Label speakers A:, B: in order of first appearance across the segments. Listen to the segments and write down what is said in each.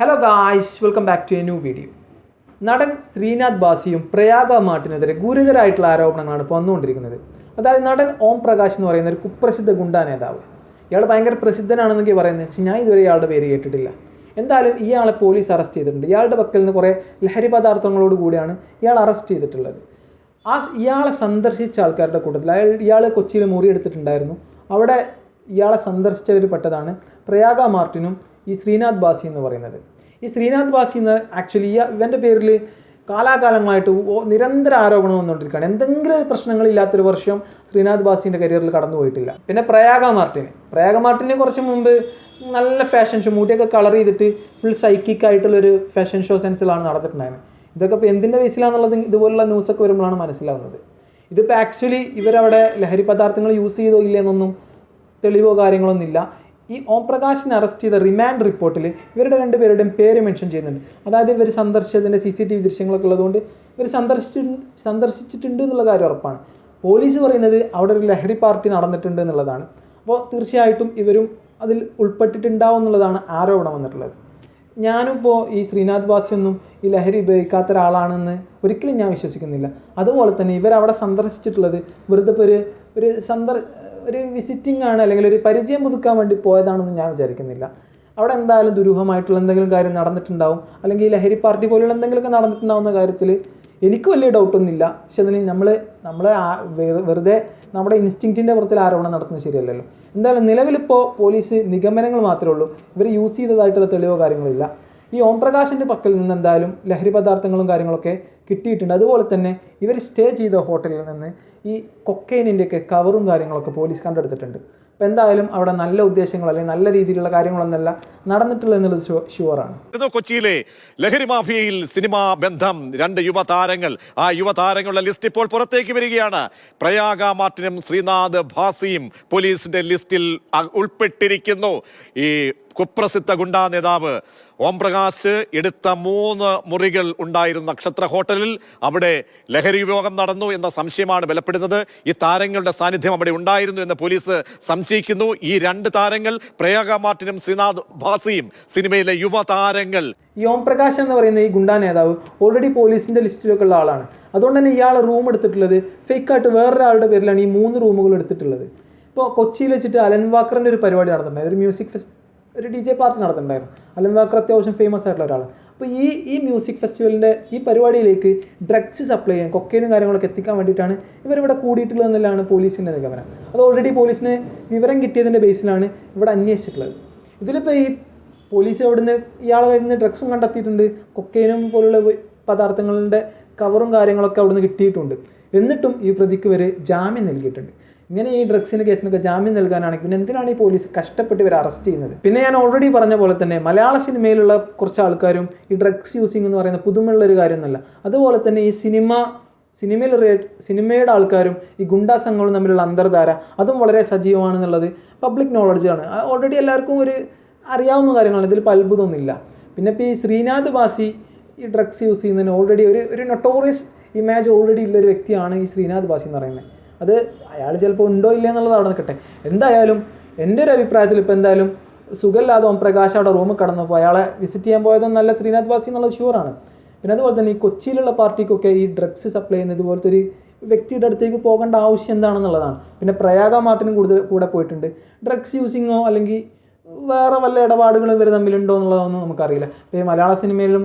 A: Hello guys welcome back to a new video നടൻ ശ്രീനാഥ് ബാസിയും പ്രയാഗ മാട്ടിനെതിരെ ഗുരുതരമായിട്ടുള്ള ആരോപണങ്ങളാണ് ഇപ്പോൾ വന്നുകൊണ്ടിരിക്കുന്നത്. അതായത് നടൻ ഓം പ്രകാശ് എന്ന് പറയുന്ന ഒരു കുപ്രസിദ്ധ ഗുണ്ടാ നേതാവ്. ഇയാൾ ഭയങ്കര പ്രസിദ്ധനാണെന്നൊക്കെ പറയുന്നത് പക്ഷെ ഞാൻ ഇതുവരെ ഇയാളുടെ പേര് കേട്ടിട്ടില്ല. എന്തായാലും ഇയാളെ പോലീസ് അറസ്റ്റ് ചെയ്തിട്ടുണ്ട്. ഇയാളുടെ പക്കൽ നിന്ന് കുറേ ലഹരി പദാർത്ഥങ്ങളോട് കൂടിയാണ് ഇയാൾ അറസ്റ്റ് ചെയ്തിട്ടുള്ളത്. ആ ഇയാളെ സന്ദർശിച്ച ആൾക്കാരുടെ കൂട്ടത്തിൽ അയാൾ ഇയാൾ കൊച്ചിയിൽ മുറി എടുത്തിട്ടുണ്ടായിരുന്നു അവിടെ ഇയാളെ സന്ദർശിച്ചവർ പെട്ടതാണ് പ്രയാഗ മാർട്ടിനും ഈ ശ്രീനാഥ് ബാസി എന്ന് പറയുന്നത്. ഈ ശ്രീനാഥ് ബാസി എന്ന് ആക്ച്വലി ഇവന്റെ പേരിൽ കാലാകാലങ്ങളായിട്ട് നിരന്തര ആരോപണം വന്നുകൊണ്ടിരിക്കുകയാണ്. എന്തെങ്കിലും ഒരു പ്രശ്നങ്ങളില്ലാത്തൊരു വർഷം ശ്രീനാഥ് ബാസിന്റെ കരിയറിൽ കടന്നു പോയിട്ടില്ല. പിന്നെ പ്രയാഗ മാർട്ടിന് പ്രയാഗ മാർട്ടിന് കുറച്ച് മുമ്പ് നല്ല ഫാഷൻ ഷോ മുടിയൊക്കെ കളർ ചെയ്തിട്ട് ഫുൾ സൈക്കിക് ആയിട്ടുള്ളൊരു ഫാഷൻ ഷോ സെൻസിലാണ് നടന്നിട്ടുണ്ടായിരുന്നത്. ഇതൊക്കെ ഇപ്പോൾ എന്തിന്റെ ബേസിലാണെന്നുള്ളത് ഇതുപോലുള്ള ന്യൂസൊക്കെ വരുമ്പോഴാണ് മനസ്സിലാവുന്നത്. ഇതിപ്പോൾ ആക്ച്വലി ഇവരവിടെ ലഹരി പദാർത്ഥങ്ങൾ യൂസ് ചെയ്തോ ഇല്ലെന്നൊന്നും തെളിവോ കാര്യങ്ങളൊന്നും ഇല്ല. ഈ ഓം പ്രകാശിനെ അറസ്റ്റ് ചെയ്ത റിമാൻഡ് റിപ്പോർട്ടിൽ ഇവരുടെ രണ്ടുപേരുടെയും പേര് മെൻഷൻ ചെയ്യുന്നുണ്ട്. അതായത് ഇവർ സന്ദർശിച്ചതിന്റെ സി സി ടി വി ദൃശ്യങ്ങളൊക്കെ ഉള്ളതുകൊണ്ട് ഇവർ സന്ദർശിച്ചു സന്ദർശിച്ചിട്ടുണ്ട് എന്നുള്ള കാര്യം ഉറപ്പാണ്. പോലീസ് പറയുന്നത് അവിടെ ഒരു ലഹരി പാർട്ടി നടന്നിട്ടുണ്ട് എന്നുള്ളതാണ്. അപ്പോൾ തീർച്ചയായിട്ടും ഇവരും അതിൽ ഉൾപ്പെട്ടിട്ടുണ്ടാവും എന്നുള്ളതാണ് ആരോപണം വന്നിട്ടുള്ളത്. ഞാനും ഇപ്പോൾ ഈ ശ്രീനാഥ് ബാസിയൊന്നും ഈ ലഹരി ഉപയോഗിക്കാത്ത ഒരാളാണെന്ന് ഒരിക്കലും ഞാൻ വിശ്വസിക്കുന്നില്ല. അതുപോലെ തന്നെ ഇവരവിടെ സന്ദർശിച്ചിട്ടുള്ളത് വെറുതെ ഒരു ഒരു സന്ദർ ഒരു വിസിറ്റിംഗ് ആണ് അല്ലെങ്കിൽ ഒരു പരിചയം പുതുക്കാൻ വേണ്ടി പോയതാണെന്ന് ഞാൻ വിചാരിക്കുന്നില്ല. അവിടെ എന്തായാലും ദുരൂഹമായിട്ടുള്ള എന്തെങ്കിലും കാര്യം നടന്നിട്ടുണ്ടാവും. അല്ലെങ്കിൽ ലഹരി പാർട്ടി പോലുള്ള എന്തെങ്കിലുമൊക്കെ നടന്നിട്ടുണ്ടാവുന്ന കാര്യത്തിൽ എനിക്ക് വലിയ ഡൗട്ടൊന്നുമില്ല പക്ഷെ അതിന് നമ്മൾ നമ്മൾ വെറുതെ നമ്മുടെ ഇൻസ്റ്റിങ്ക്റ്റിന്റെ പുറത്തിൽ ആരോപണം നടത്തുന്നത് ശരിയല്ലല്ലോ. എന്തായാലും നിലവിലിപ്പോൾ പോലീസ് നിഗമനങ്ങൾ മാത്രമേ ഉള്ളൂ. ഇവർ യൂസ് ചെയ്തതായിട്ടുള്ള തെളിവോ കാര്യങ്ങളില്ല ഈ ഓം പ്രകാശിന്റെ പക്കൽ നിന്ന് എന്തായാലും ലഹരി പദാർത്ഥങ്ങളും കാര്യങ്ങളൊക്കെ കിട്ടിയിട്ടുണ്ട്. അതുപോലെ തന്നെ ഇവർ സ്റ്റേ ചെയ്ത ഹോട്ടലിൽ നിന്ന് ഈ കൊക്കൈനിന്റെയൊക്കെ കവറും കാര്യങ്ങളൊക്കെ പോലീസ് കണ്ടെടുത്തിട്ടുണ്ട്. അപ്പോൾ എന്തായാലും അവിടെ നല്ല ഉദ്ദേശങ്ങൾ അല്ലെങ്കിൽ നല്ല രീതിയിലുള്ള കാര്യങ്ങളൊന്നല്ല നടന്നിട്ടുള്ളത് എന്നുള്ളത് ഷുവ ഷുവറാണ്
B: കൊച്ചിയിലെ ലഹരി മാഫിയയിൽ സിനിമാ ബന്ധം രണ്ട് യുവതാരങ്ങൾ. ആ യുവതാരങ്ങളുടെ ലിസ്റ്റ് ഇപ്പോൾ പുറത്തേക്ക് വരികയാണ്. പ്രയാഗ മാർട്ടിനും ശ്രീനാഥ് ഭാസിയും പോലീസിന്റെ ലിസ്റ്റിൽ ഉൾപ്പെട്ടിരിക്കുന്നു. ഈ കുപ്രസിദ്ധ ഗുണ്ടാ നേതാവ് ഓംപ്രകാശ് എടുത്ത മൂന്ന് മുറികൾ ഉണ്ടായിരുന്ന നക്ഷത്ര ഹോട്ടലിൽ അവിടെ ലഹരി ഉപയോഗം നടന്നു എന്ന സംശയമാണ് ബലപ്പെടുന്നത്. ഈ താരങ്ങളുടെ സാന്നിധ്യം അവിടെ ഉണ്ടായിരുന്നു എന്ന് പോലീസ് സംശയിക്കുന്നു. ഈ രണ്ട് താരങ്ങൾ പ്രയാഗ മാർട്ടിനും സിനാദ് ഭാസിയും സിനിമയിലെ യുവതാരങ്ങൾ
A: ഈ ഓം പ്രകാശ് എന്ന് പറയുന്ന ഈ ഗുണ്ടാ നേതാവ് ഓൾറെഡി പോലീസിന്റെ ലിസ്റ്റിലൊക്കെ ഉള്ള ആളാണ്. അതുകൊണ്ട് തന്നെ ഇയാൾ റൂം എടുത്തിട്ടുള്ളത് ഫേക്കായിട്ട് വേറൊരാളുടെ പേരിലാണ് ഈ മൂന്ന് റൂമുകൾ എടുത്തിട്ടുള്ളത്. ഇപ്പോൾ കൊച്ചിയിൽ വെച്ചിട്ട് അലൻ വാക്കറിന്റെ ഒരു പരിപാടി നടന്നിട്ടുണ്ടായിരുന്നു ഒരു മ്യൂസിക് ഫെസ്റ്റ് ഒരു ഡി ജെ പാർട്ടി നടത്തുന്നുണ്ടായിരുന്നു അല്ലെങ്കിൽ വാക്കർ അത്യാവശ്യം ഫേമസ് ആയിട്ടുള്ള ഒരാളാണ് അപ്പോൾ ഈ ഈ മ്യൂസിക് ഫെസ്റ്റിവലിന്റെ ഈ പരിപാടിയിലേക്ക് ഡ്രഗ്സ് സപ്ലൈ ചെയ്യാൻ കൊക്കൈനും കാര്യങ്ങളൊക്കെ എത്തിക്കാൻ വേണ്ടിയിട്ടാണ് ഇവരിവിടെ കൂടിയിട്ടുള്ളത് എന്നുള്ളതാണ് പോലീസിന്റെ നിഗമനം. അത് ഓൾറെഡി പോലീസിന് വിവരം കിട്ടിയതിന്റെ ബേസിലാണ് ഇവിടെ അന്വേഷിച്ചിട്ടുള്ളത്. ഇതിലിപ്പോൾ ഈ പോലീസ് അവിടുന്ന് ഇയാളെ കയ്യിൽ ഡ്രഗ്സും കണ്ടെത്തിയിട്ടുണ്ട്. കൊക്കൈനും പോലുള്ള പദാർത്ഥങ്ങളുടെ കവറും കാര്യങ്ങളൊക്കെ അവിടുന്ന് കിട്ടിയിട്ടുണ്ട്. എന്നിട്ടും ഈ പ്രതിക്ക് വരെ ജാമ്യം നൽകിയിട്ടുണ്ട്. ഇങ്ങനെ ഈ ഡ്രഗ്സിന്റെ കേസിനൊക്കെ ജാമ്യം നൽകാനാണെങ്കിൽ പിന്നെ എന്തിനാണ് ഈ പോലീസ് കഷ്ടപ്പെട്ട് ഇവരെ അറസ്റ്റ് ചെയ്യുന്നത്? പിന്നെ ഞാൻ ഓൾറെഡി പറഞ്ഞ പോലെ തന്നെ മലയാള സിനിമയിലുള്ള കുറച്ച് ആൾക്കാരും ഈ ഡ്രഗ്സ് യൂസിങ് എന്ന് പറയുന്ന പുതുമയുള്ള ഒരു കാര്യമൊന്നുമല്ല. അതുപോലെ തന്നെ ഈ സിനിമ സിനിമയിൽ സിനിമയുടെ ആൾക്കാരും ഈ ഗുണ്ടാ സംഘങ്ങളും തമ്മിലുള്ള അന്തർധാര അതും വളരെ സജീവമാണെന്നുള്ളത് പബ്ലിക് നോളജാണ് ഓൾറെഡി എല്ലാവർക്കും ഒരു അറിയാവുന്ന കാര്യങ്ങളാണ്. ഇതിൽ ഇപ്പോൾ അത്ഭുതമൊന്നുമില്ല. പിന്നെ ഇപ്പോൾ ഈ ശ്രീനാഥ് ബാസി ഈ ഡ്രഗ്സ് യൂസ് ചെയ്യുന്നതിന് ഓൾറെഡി ഒരു ഒരു നൊട്ടോറിയസ് ഇമേജ് ഓൾറെഡി ഉള്ള ഒരു വ്യക്തിയാണ് ഈ ശ്രീനാഥ് ബാസി എന്ന് പറയുന്നത്. അത് അയാൾ ചിലപ്പോൾ ഉണ്ടോ ഇല്ല എന്നുള്ളത് അവിടെ നിൽക്കട്ടെ. എന്തായാലും എന്റെ ഒരു അഭിപ്രായത്തിൽ ഇപ്പോൾ എന്തായാലും സുഖമില്ലാതെ ഓം പ്രകാശ് അവിടെ റൂമിൽ കടന്നപ്പോൾ അയാളെ വിസിറ്റ് ചെയ്യാൻ പോയത് നല്ല ശ്രീനാഥ് വാസി എന്നുള്ളത് ഷുവറാണ് പിന്നെ അതുപോലെ തന്നെ ഈ കൊച്ചിയിലുള്ള പാർട്ടിക്കൊക്കെ ഈ ഡ്രഗ്സ് സപ്ലൈ ചെയ്യുന്ന ഇതുപോലത്തെ ഒരു വ്യക്തിയുടെ അടുത്തേക്ക് പോകേണ്ട ആവശ്യം എന്താണെന്നുള്ളതാണ്. പിന്നെ പ്രയാഗ മാർട്ടിനും കൂടുതൽ കൂടെ പോയിട്ടുണ്ട്. ഡ്രഗ്സ് യൂസിങ്ങോ അല്ലെങ്കിൽ വേറെ വല്ല ഇടപാടുകളും ഇവർ തമ്മിലുണ്ടോ എന്നുള്ളതൊന്നും നമുക്കറിയില്ല. ഇപ്പോൾ ഈ മലയാള സിനിമയിലും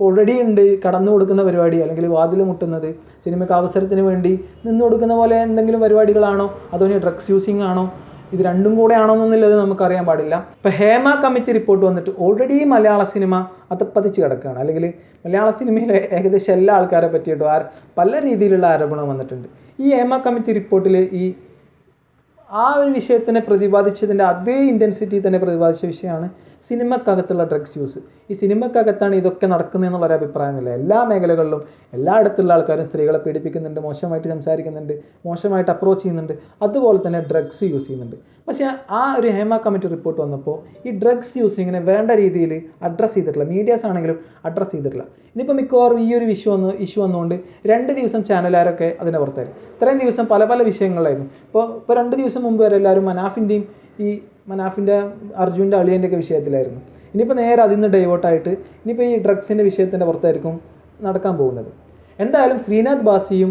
A: ഓൾറെഡി ഉണ്ട് കടന്നു കൊടുക്കുന്ന പരിപാടി അല്ലെങ്കിൽ വാതിൽ മുട്ടുന്നത് സിനിമയ്ക്ക് അവസരത്തിന് വേണ്ടി നിന്ന് കൊടുക്കുന്ന പോലെ എന്തെങ്കിലും പരിപാടികളാണോ? അതോ ഡ്രഗ്സ് യൂസിങ് ആണോ? ഇത് രണ്ടും കൂടെ ആണോ എന്നുള്ളത് നമുക്കറിയാൻ പാടില്ല. ഇപ്പം ഹേമ കമ്മിറ്റി റിപ്പോർട്ട് വന്നിട്ട് ഓൾറെഡി മലയാള സിനിമ അതപ്പതിച്ച് കിടക്കുകയാണ്. അല്ലെങ്കിൽ മലയാള സിനിമയിലെ ഏകദേശം എല്ലാ ആൾക്കാരെ പറ്റിയിട്ടും ആ പല രീതിയിലുള്ള ആരോപണം വന്നിട്ടുണ്ട്. ഈ ഹേമ കമ്മിറ്റി റിപ്പോർട്ടിൽ ഈ ആ ഒരു വിഷയത്തിനെ പ്രതിപാദിച്ചതിന്റെ അതേ ഇന്റൻസിറ്റി തന്നെ പ്രതിപാദിച്ച വിഷയമാണ് സിനിമക്കകത്തുള്ള ഡ്രഗ്സ് യൂസ് ഈ സിനിമക്കകത്താണ് ഇതൊക്കെ നടക്കുന്നതെന്നുള്ള ഒരു അഭിപ്രായമില്ല. എല്ലാ മേഖലകളിലും എല്ലായിടത്തുള്ള ആൾക്കാരും സ്ത്രീകളെ പീഡിപ്പിക്കുന്നുണ്ട് മോശമായിട്ട് സംസാരിക്കുന്നുണ്ട് മോശമായിട്ട് അപ്രോച്ച് ചെയ്യുന്നുണ്ട്. അതുപോലെ തന്നെ ഡ്രഗ്സ് യൂസ് ചെയ്യുന്നുണ്ട്. പക്ഷേ ആ ഒരു ഹേമ കമ്മിറ്റി റിപ്പോർട്ട് വന്നപ്പോൾ ഈ ഡ്രഗ്സ് യൂസിങ്ങിനെ വേണ്ട രീതിയിൽ അഡ്രസ്സ് ചെയ്തിട്ടില്ല. മീഡിയാസ് ആണെങ്കിലും അഡ്രസ്സ് ചെയ്തിട്ടില്ല. ഇനിയിപ്പോൾ മിക്കവാറും ഈ ഒരു ഇഷ്യൂ വന്ന് ഇഷ്യൂ വന്നുകൊണ്ട് രണ്ട് ദിവസം ചാനലുകാരൊക്കെ അതിനെ പുറത്തായിരുന്നു ഇത്രയും ദിവസം പല പല വിഷയങ്ങളായിരുന്നു ഇപ്പോൾ ഇപ്പോൾ രണ്ട് ദിവസം മുമ്പ് വരെ എല്ലാവരും മനാഫിന്റെയും ഈ മനാഫിന്റെ അർജുന്റെ അളിയന്റെ ഒക്കെ വിഷയത്തിലായിരുന്നു. ഇനിയിപ്പോൾ നേരെ അതിൽ നിന്ന് ഡൈവേർട്ടായിട്ട് ഇനിയിപ്പോൾ ഈ ഡ്രഗ്സിന്റെ വിഷയത്തിന്റെ പുറത്തായിരിക്കും നടക്കാൻ പോകുന്നത്. എന്തായാലും ശ്രീനാഥ് ബാസിയും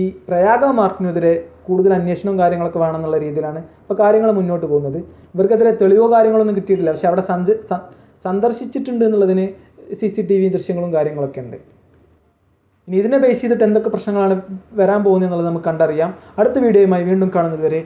A: ഈ പ്രയാഗ മാർക്കിനെതിരെ കൂടുതൽ അന്വേഷണവും കാര്യങ്ങളൊക്കെ വേണമെന്നുള്ള രീതിയിലാണ് ഇപ്പോൾ കാര്യങ്ങൾ മുന്നോട്ട് പോകുന്നത്. ഇവർക്കെതിരെ തെളിവോ കാര്യങ്ങളൊന്നും കിട്ടിയിട്ടില്ല. പക്ഷെ അവിടെ സഞ്ച സന്ദർശിച്ചിട്ടുണ്ട് എന്നുള്ളതിന് സി സി ടി വി ദൃശ്യങ്ങളും കാര്യങ്ങളൊക്കെ ഉണ്ട്. ഇനി ഇതിനെ ബേസ് ചെയ്തിട്ട് എന്തൊക്കെ പ്രശ്നങ്ങളാണ് വരാൻ പോകുന്നത് എന്നുള്ളത് നമുക്ക് കണ്ടറിയാം. അടുത്ത വീഡിയോയുമായി വീണ്ടും കാണുന്നത് വരെ